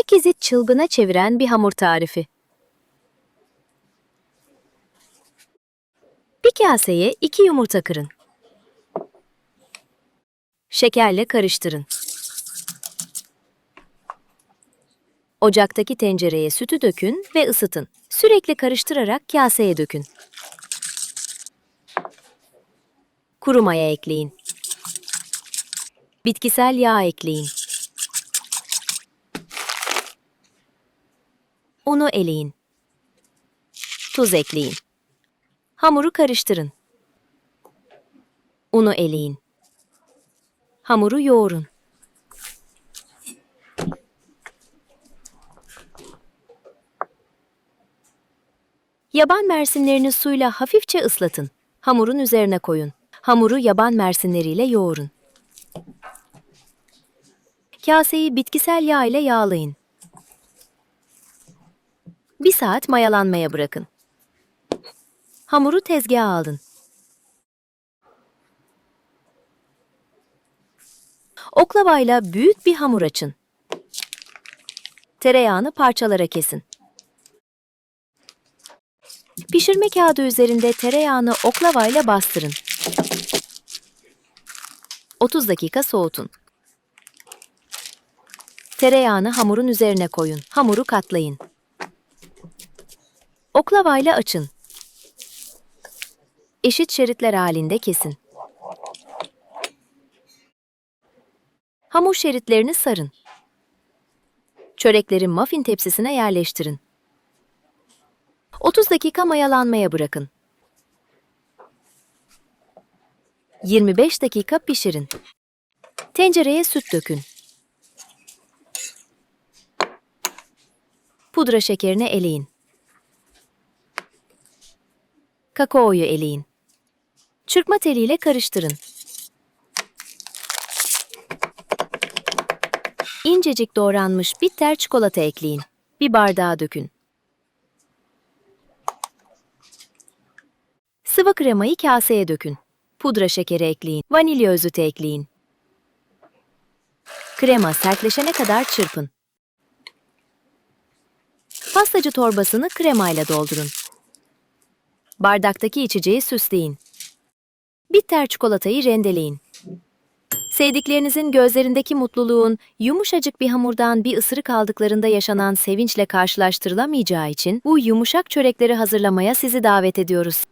herkesi çılgına çeviren bir hamur tarifi. Bir kaseye iki yumurta kırın. Şekerle karıştırın. Ocaktaki tencereye sütü dökün ve ısıtın. Sürekli karıştırarak kaseye dökün. Kuru maya ekleyin. Bitkisel yağ ekleyin. Unu eleyin. Tuz ekleyin. Hamuru karıştırın. Unu eleyin. Hamuru yoğurun. Yaban mersinlerini suyla hafifçe ıslatın. Hamurun üzerine koyun. Hamuru yaban mersinleriyle yoğurun. Kaseyi bitkisel yağ ile yağlayın. Bir saat mayalanmaya bırakın. Hamuru tezgaha alın. Oklavayla büyük bir hamur açın. Tereyağını parçalara kesin. Pişirme kağıdı üzerinde tereyağını oklavayla bastırın. 30 dakika soğutun. Tereyağını hamurun üzerine koyun. Hamuru katlayın. Oklavayla açın. Eşit şeritler halinde kesin. Hamur şeritlerini sarın. Çörekleri muffin tepsisine yerleştirin. 30 dakika mayalanmaya bırakın. 25 dakika pişirin. Tencereye süt dökün. Pudra şekerini eleyin. Kakaoyu eleyin. Çırpma teliyle karıştırın. İncecik doğranmış bitter çikolata ekleyin. Bir bardağa dökün. Sıvı kremayı kaseye dökün. Pudra şekeri ekleyin. Vanilya özütü ekleyin. Krema sertleşene kadar çırpın. Pastacı torbasını kremayla doldurun. Bardaktaki içeceği süsleyin. Bitter çikolatayı rendeleyin. Sevdiklerinizin gözlerindeki mutluluğun yumuşacık bir hamurdan bir ısırık aldıklarında yaşanan sevinçle karşılaştırılamayacağı için bu yumuşak çörekleri hazırlamaya sizi davet ediyoruz.